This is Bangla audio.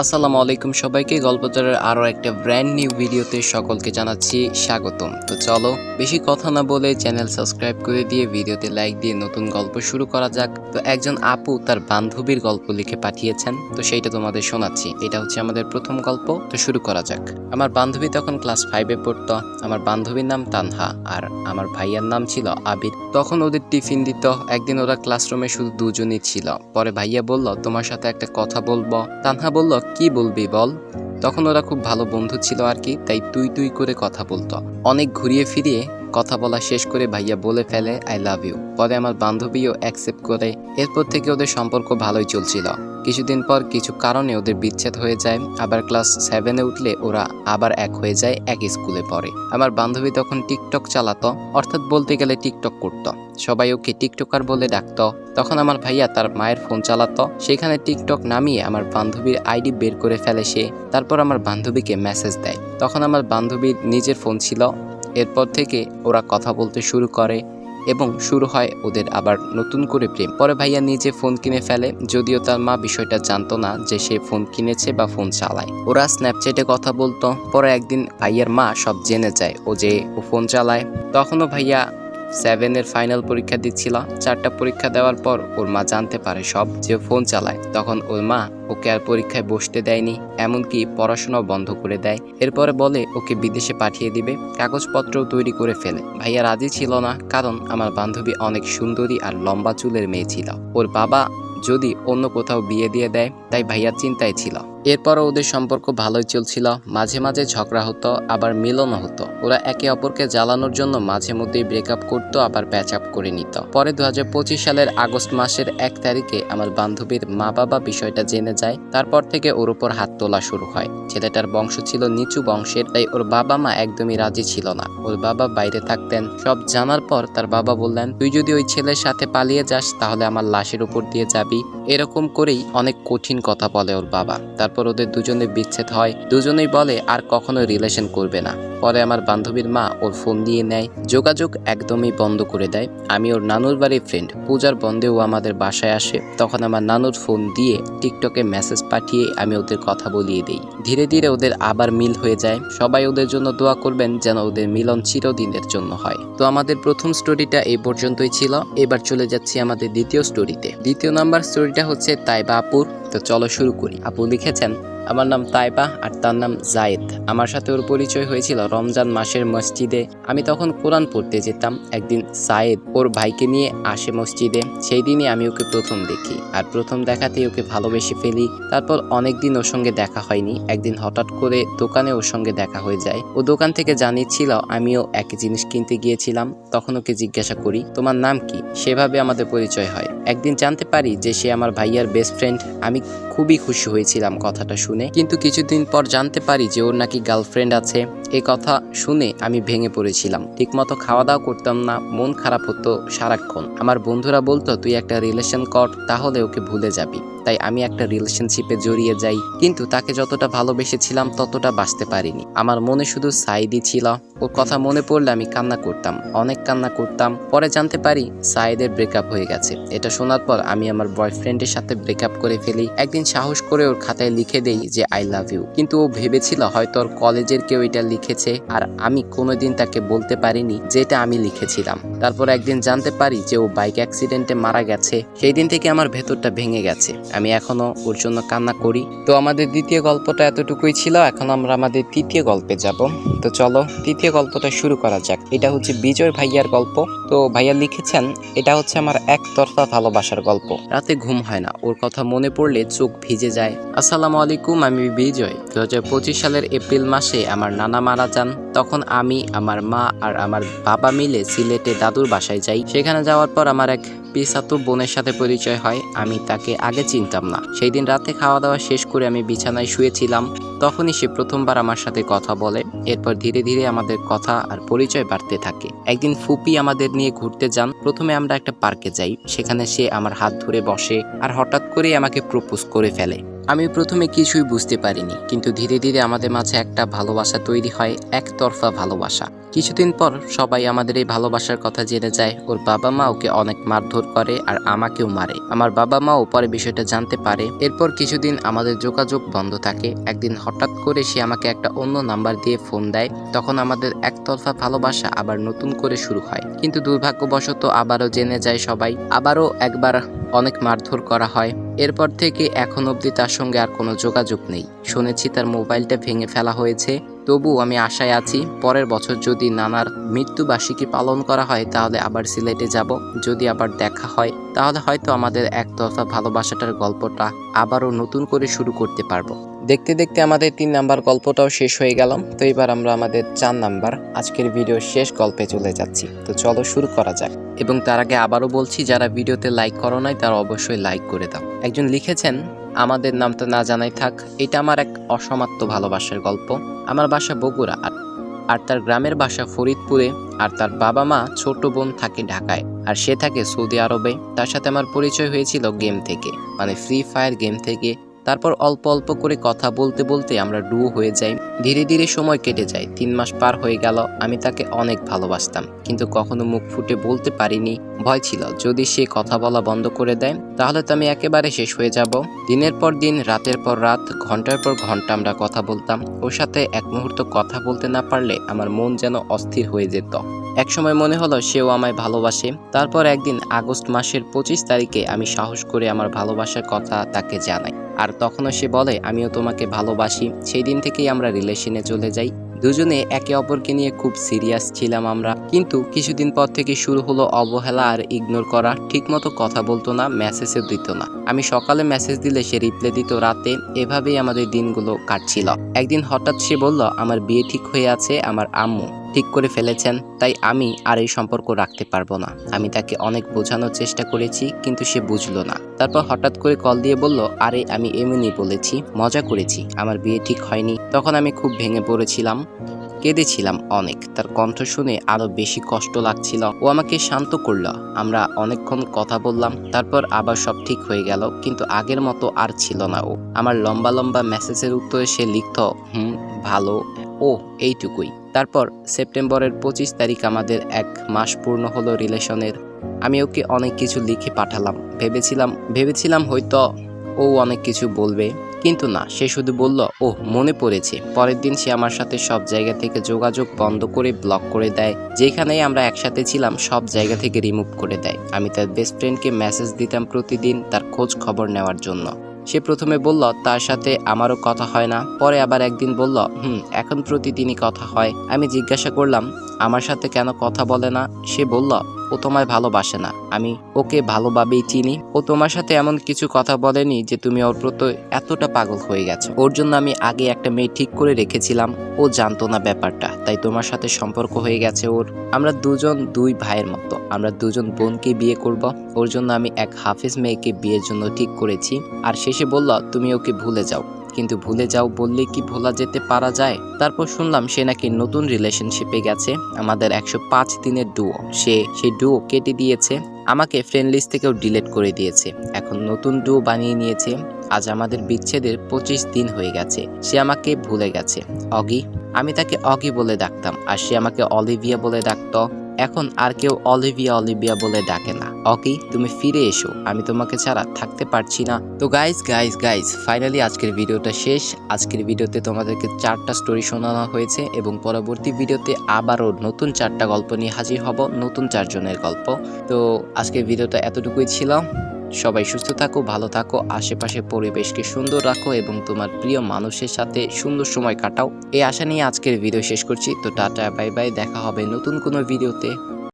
আসসালামু আলাইকুম সবাইকে গল্পচরের আরও একটা ব্র্যান্ড নিউ ভিডিওতে সকলকে জানাচ্ছি স্বাগতম। তো চলো, বেশি কথা না বলে চ্যানেল সাবস্ক্রাইব করে দিয়ে ভিডিওতে লাইক দিয়ে নতুন গল্প শুরু করা যাক। তো একজন আপু তার বান্ধবীর গল্প লিখে পাঠিয়েছেন, তো সেইটা তোমাদের শোনাচ্ছি। এটা হচ্ছে আমাদের প্রথম গল্প, তো শুরু করা যাক। আমার বান্ধবী তখন ক্লাস ফাইভে পড়তো, আমার বান্ধবীর নাম তানহা, আর আমার ভাইয়ার নাম ছিল আবির তখন ওদের টিফিন দিত, একদিন ওরা ক্লাসরুমে শুধু দুজনই ছিল। পরে ভাইয়া বলল, তোমার সাথে একটা কথা বলব। তানহা বলল কি বলবি বল? তখন ওরা খুব ভালো বন্ধু ছিল আর কি, তাই তুই তুই করে কথা বলতো। অনেক ঘুরিয়ে ফিরিয়ে কথা বলা শেষ করে ভাইয়া বলে ফেলে আই লাভ ইউ পরে আমার বান্ধবীও অ্যাকসেপ্ট করে, এরপর থেকে ওদের সম্পর্ক ভালোই চলছিল। কিছুদিন পর কিছু কারণে ওদের বিচ্ছেদ হয়ে যায়। আবার ক্লাস সেভেনে উঠলে ওরা আবার এক হয়ে যায় এক স্কুলে পড়ে। আমার বান্ধবী তখন টিকটক চালাতো, অর্থাৎ বলতে গেলে টিকটক করতো। সবাই ওকে টিকটকার বলে ডাকতো। তখন আমার ভাইয়া তার মায়ের ফোন চালাতো। সেখানে টিকটক নামিয়ে আমার বান্ধবীর আইডি বের করে ফেলে সে। তারপর আমার বান্ধবীকে মেসেজ দেয়। তখন আমার বান্ধবীর নিজের ফোন ছিল এরপর থেকে ওরা কথা বলতে শুরু করে এবং শুরু হয় ওদের আবার নতুন করে প্রেম। পরে ভাইয়া নিজে ফোন কিনে ফেলে, যদিও তার মা বিষয়টা জানতো না যে সে ফোন কিনেছে বা ফোন চালায়। ওরা স্ন্যাপচ্যাটে কথা বলতো। পরে একদিন ভাইয়ার মা সব জেনে যায় ও যে ও ফোন চালায়। তখনও ভাইয়া সেভেনের ফাইনাল পরীক্ষা দিচ্ছিল। চারটা পরীক্ষা দেওয়ার পর ওর মা জানতে পারে সব যে ফোন চালায়। তখন ওর মা ওকে আর পরীক্ষায় বসতে দেয়নি, এমনকি পড়াশোনাও বন্ধ করে দেয়। এরপরে বলে ওকে বিদেশে পাঠিয়ে দিবে, কাগজপত্রও তৈরি করে ফেলে। ভাইয়া রাজি ছিল না, কারণ আমার বান্ধবী অনেক সুন্দরী আর লম্বা চুলের মেয়ে ছিল। ওর বাবা যদি অন্য কোথাও বিয়ে দিয়ে দেয়, তাই ভাইয়া চিন্তায় ছিল। এরপরও ওদের সম্পর্ক ভালোই চলছিল, মাঝে মাঝে ঝগড়া হতো, আবার মিলনও হতো। ওরা একে অপরকে জ্বালানোর জন্য মাঝে মধ্যেই ব্রেকআপ করতো, আবার প্যাচ আপ করে নিত। পরে দু হাজার পঁচিশ সালের আগস্ট মাসের এক তারিখে আমার বান্ধবীর মা বাবা বিষয়টা জেনে যায়, তারপর থেকে ওর উপর হাত তোলা শুরু হয়। ছেলেটার বংশ ছিল নিচু বংশের, তাই ওর বাবা মা একদমই রাজি ছিল না। ওর বাবা বাইরে থাকতেন। সব জানার পর তার বাবা বললেন, তুই যদি ওই ছেলের সাথে পালিয়ে যাস, তাহলে আমার লাশের উপর দিয়ে যাবি। এরকম করেই অনেক কঠিন কথা বলে ওর বাবা। তারপর ওদের দুজনে বিচ্ছেদ হয়। দুজনেই বলে, আর কখনো রিলেশন করবে না। পরে আমার বান্ধবীর মা ওর ফোন দিয়ে নেয়, যোগাযোগ একদমই বন্ধ করে দেয়। আমি ওর নানুর বাড়ির ফ্রেন্ড পূজার বন্ধেও আমাদের বাসায় আসে। তখন আমার নানুর ফোন দিয়ে টিকটকে মেসেজ পাঠিয়ে আমি ওদের কথা বলিয়ে দিই। ধীরে ধীরে ওদের আবার মিল হয়ে যায়। সবাই ওদের জন্য দোয়া করবেন যেন ওদের মিলন চিরদিনের জন্য হয়। তো আমাদের প্রথম স্টোরিটা এই পর্যন্তই ছিল। এবার চলে যাচ্ছি আমাদের দ্বিতীয় স্টোরিতে দ্বিতীয় নাম্বার স্টোরিটা হচ্ছে তাইবা আপুর। তো চলো শুরু করি। আপু লিখেছেন আমার নাম তাইবা আর তার নাম জায়েদ। আমার সাথে ওর পরিচয় হয়েছিল রমজান মাসের মসজিদে। আমি তখন কোরআন পড়তে যেতাম। একদিন সায়েদ ওর ভাইকে নিয়ে আসে মসজিদে। সেই দিনই আমি ওকে প্রথম দেখি আর প্রথম দেখাতেই ওকে ভালোবেসে ফেলি। তারপর অনেক দিন ওর সঙ্গে দেখা হয়নি। একদিন হঠাৎ করে দোকানে ওর সঙ্গে দেখা হয়ে যায়। ও দোকান থেকে জানিয়েছিল আমিও একই জিনিস কিনতে গিয়েছিলাম। তখন ওকে জিজ্ঞাসা করি, তোমার নাম কি? সেভাবে আমাদের পরিচয় হয়। একদিন জানতে পারি যে সে আমার ভাইয়ার বেস্ট ফ্রেন্ড আমি খুবই খুশি হয়েছিলাম কথাটা শুনে। কিন্তু কিছুদিন পর জানতে পারি যে ওর নাকি গার্লফ্রেন্ড আছে। এ কথা শুনে আমি ভেঙে পড়েছিলাম। ঠিকমতো খাওয়া দাওয়া করতাম না, মন খারাপ হতো সারাক্ষণ। আমার বন্ধুরা বলতো, তুই একটা রিলেশন কর, তাহলে ওকে ভুলে যাবি। তাই আমি একটা রিলেশনশিপে জড়িয়ে যাই। কিন্তু তাকে যতটা ভালোবেসেছিলাম, ততটা বাঁচতে পারিনি। আমার মনে শুধু সাইদি ছিল। ওর কথা মনে পড়লে আমি কান্না করতাম। অনেক কান্না করতাম। পরে জানতে পারি সাইদের ব্রেকআপ হয়ে গেছে। এটা শোনার পর আমি আমার বয়ফ্রেন্ডের সাথে ব্রেকআপ করে ফেলি। একদিন সাহস করে ওর খাতায় লিখে দেই যে আই লাভ ইউ কিন্তু ও ভেবেছিল হয়তো ওর কলেজের কেউ এটা লিখেছে। আর আমি কোনোদিন তাকে বলতে পারিনি যেটা আমি লিখেছিলাম। তারপর একদিন জানতে পারি যে, ও বাইক অ্যাক্সিডেন্টে মারা গেছে। সেই দিন থেকে আমার ভেতরটা ভেঙে গেছে। আমি এখনও ওর জন্য কান্না করি। তো আমাদের দ্বিতীয় গল্পটা এতটুকুই ছিল, এখন আমরা আমাদের তৃতীয় গল্পে যাব। তো চলো, তৃতীয় গল্পটা শুরু করা যাক। এটা হচ্ছে বিজয় ভাইয়ার গল্প। তো ভাইয়া লিখেছেন, এটা হচ্ছে আমার একতরফা ভালোবাসার গল্প। রাতে ঘুম হয় না, ওর কথা মনে পড়লে চোখ ভিজে যায়। আসসালামু আলাইকুম, আমি বিজয়। দু হাজার পঁচিশ সালের এপ্রিল মাসে আমার নানা মারা যান। তখন আমি, আমার মা আর আমার বাবা মিলে সিলেটে দাদুর বাসায় যাই। সেখানে যাওয়ার পর আমার এক পিসাতো বোনের সাথে পরিচয় হয়। আমি তাকে আগে চিনতাম না। সেই দিন রাতে খাওয়া দাওয়া শেষ করে আমি বিছানায় শুয়েছিলাম। তখনই সে প্রথমবার আমার সাথে কথা বলে। এরপর ধীরে ধীরে আমাদের কথা আর পরিচয় বাড়তে থাকে। একদিন ফুপি আমাদের নিয়ে ঘুরতে যান। প্রথমে আমরা একটা পার্কে যাই। সেখানে সে আমার হাত ধরে বসে আর হঠাৎ করে আমাকে প্রপোজ করে ফেলে। আমি প্রথমে কিছুই বুঝতে পারিনি, কিন্তু ধীরে ধীরে আমাদের মাঝে একটা ভালোবাসা তৈরি হয়, একতরফা ভালোবাসা। কিছুদিন পর সবাই আমাদের এই ভালোবাসার কথা জেনে যায়, ওর বাবা মা ওকে অনেক মারধর করে আর আমাকেও মারে। আমার বাবা মাও পরে বিষয়টা জানতে পারে, এরপর কিছুদিন আমাদের যোগাযোগ বন্ধ থাকে। একদিন হঠাৎ করে সে আমাকে একটা অন্য নাম্বার দিয়ে ফোন দেয়, তখন আমাদের একতরফা ভালোবাসা আবার নতুন করে শুরু হয়। কিন্তু দুর্ভাগ্যবশত আবারও জেনে যায় সবাই, আবারও একবার অনেক মারধর করা হয়। এরপর থেকে এখন অবধি তার সঙ্গে আর কোনো যোগাযোগ নেই। শুনেছি তার মোবাইলটা ভেঙে ফেলা হয়েছে। তবু আমি আশায় আছি, পরের বছর যদি নানার মৃত্যুবার্ষিকী পালন করা হয়, তাহলে আবার সিলেটে যাব। যদি আবার দেখা হয়, তাহলে হয়তো আমাদের একতরফা ভালোবাসাটার গল্পটা আবারও নতুন করে শুরু করতে পারব। দেখতে দেখতে আমাদের তিন নাম্বার গল্পটাও শেষ হয়ে গেল। তো এবার আমরা আমাদের চার নাম্বার আজকের ভিডিও শেষ গল্পে চলে যাচ্ছি। তো চলো শুরু করা যাক। এবং তার আগে আবারও বলছি, যারা ভিডিওতে লাইক করো নাই, তারা অবশ্যই লাইক করে দাও। একজন লিখেছেন, আমাদের নামটা না জানাই থাক, এটা আমার এক অসমাপ্ত ভালোবাসার গল্প। আমার বাসা বগুড়া, আর আর তার গ্রামের বাসা ফরিদপুরে, আর তার বাবা মা ছোট বোন থাকে ঢাকায়, আর সে থাকে সৌদি আরবে। তার সাথে আমার পরিচয় হয়েছিল গেম থেকে মানে ফ্রি ফায়ার গেম থেকে। তারপর অল্প অল্প করে কথা বলতে বলতে আমরা ডুও হয়ে যাই। ধীরে ধীরে সময় কেটে যায়। তিন মাস পার হয়ে গেল। আমি তাকে অনেক ভালোবাসতাম। কিন্তু কখনো মুখ ফুটে বলতে পারিনি। ভয় ছিল, যদি সে কথা বলা বন্ধ করে দেয়, তাহলে তো আমি একেবারে শেষ হয়ে যাব। দিনের পর দিন, রাতের পর রাত, ঘণ্টার পর ঘণ্টা আমরা কথা বলতাম। ওর সাথে এক মুহূর্ত কথা বলতে না পারলে আমার মন যেন অস্থির হয়ে যেত। একসময় মনে হলো সেও আমায় ভালোবাসে। তারপর একদিন আগস্ট মাসের পঁচিশ তারিখে আমি সাহস করে আমার ভালোবাসার কথা তাকে জানাই। আর তখনও সে বলে, আমিও তোমাকে ভালোবাসি। সেই দিন থেকেই আমরা রিলেশনে চলে যাই। দুজনে একে অপরকে নিয়ে খুব সিরিয়াস ছিলাম আমরা। কিন্তু কিছুদিন পর থেকে শুরু হলো অবহেলা আর ইগনোর করা। ঠিকমতো কথা বলতো না, মেসেজও দিত না। আমি সকালে মেসেজ দিলে সে রিপ্লে দিত, রাতে এভাবেই আমাদের দিনগুলো কাটছিল। একদিন হঠাৎ সে বলল, আমার বিয়ে ঠিক হয়ে আছে, আমার আম্মু ঠিক করে ফেলেছেন, তাই আমি আর এই সম্পর্ক রাখতে পারব না। আমি তাকে অনেক বোঝানোর চেষ্টা করেছি, কিন্তু সে বুঝলো না। তারপর হঠাৎ করে কল দিয়ে বলল, আরে, আমি এমনি বলেছি, মজা করেছি, আমার বিয়ে ঠিক হয়নি। তখন আমি খুব ভেঙে পড়েছিলাম, কেঁদেছিলাম অনেক। তার কণ্ঠ শুনে আরও বেশি কষ্ট লাগছিল। ও আমাকে শান্ত করল, আমরা অনেকক্ষণ কথা বললাম, তারপর আবার সব ঠিক হয়ে গেল, কিন্তু আগের মতো আর ছিল না ও। আমার লম্বা লম্বা মেসেজের উত্তরে সে লিখত, হুম, ভালো। ও, এইটুকুই। তারপর সেপ্টেম্বরের পঁচিশ তারিখ আমাদের এক মাস পূর্ণ হলো রিলেশনের। আমি ওকে অনেক কিছু লিখে পাঠালাম। ভেবেছিলাম ভেবেছিলাম হয়তো ও অনেক কিছু বলবে। কিন্তু না, সে শুধু বলল ও মনে পড়েছে। পরের দিন সে আমার সাথে সব জায়গা থেকে যোগাযোগ বন্ধ করে ব্লক করে দেয়, যেখানেই আমরা একসাথে ছিলাম, সব জায়গা থেকে রিমুভ করে দেয়। আমি তার বেস্ট ফ্রেন্ডকে মেসেজ দিতাম প্রতিদিন তার খোঁজ খবর নেওয়ার জন্য। সে প্রথমে বলল, তার সাথে আমারও কথা হয় না। পরে আবার একদিন বলল, হুম, এখন প্রতিদিনই কথা হয়। আমি জিজ্ঞাসা করলাম, আমার সাথে কেন কথা বলে না? সে বলল ও তোমায় ভালোবাসে না। আমি ওকে ভালোভাবেই চিনি। ও তোমার সাথে এমন কিছু কথা বলেনি যে তুমি ওর প্রতি এতটা পাগল হয়ে গেছো। ওর জন্য আমি আগে একটা মেয়ে ঠিক করে রেখেছিলাম। ও জানতো না ব্যাপারটা, তাই তোমার সাথে সম্পর্ক হয়ে গেছে ওর। আমরা দুজন দুই ভাইয়ের মতো। আমরা দুজন বোনকে বিয়ে করব। ওর জন্য আমি এক হাফেজ মেয়েকে বিয়ের জন্য ঠিক করেছি। আর শেষে বলল, তুমি ওকে ভুলে যাও। কিন্তু ভুলে যাও বললে কি ভোলা যেতে পারা যায়? তারপর শুনলাম সে নাকি নতুন রিলেশনশিপে গেছে, আমাদের একশো পাঁচ দিনের ডুও সে সেই ডুও কেটে দিয়েছে, আমাকে ফ্রেন্ড লিস্ট থেকেও ডিলিট করে দিয়েছে। এখন নতুন ডুও বানিয়ে নিয়েছে, আজ আমাদের বিচ্ছেদের পঁচিশ দিন হয়ে গেছে, সে আমাকে ভুলে গেছে। অগি, আমি তাকে অগি বলে ডাকতাম, আর সে আমাকে অলিভিয়া বলে ডাকতো। এখন আর কেউ অলিভিয়া অলিভিয়া বলে ডাকে না। অকি তুমি ফিরে এসো। আমি তোমাকে ছাড়া থাকতে পারছি না। তো গাইস গাইস গাইস ফাইনালি আজকের ভিডিওটা শেষ। আজকের ভিডিওতে তোমাদেরকে চারটা স্টোরি শোনানো হয়েছে এবং পরবর্তী ভিডিওতে আবারও নতুন চারটা গল্প নিয়ে হাজির হব, নতুন চারজনের গল্প। তো আজকের ভিডিওটা এতটুকুই ছিল। সবাই সুস্থ থাকো, ভালো থাকো, আশেপাশে পরিবেশকে সুন্দর রাখো এবং তোমার প্রিয় মানুষের সাথে সুন্দর সময় কাটাও। এই আশা নিয়ে আজকের ভিডিও শেষ করছি। তো টাটা বাই বাই দেখা হবে নতুন কোনো ভিডিওতে।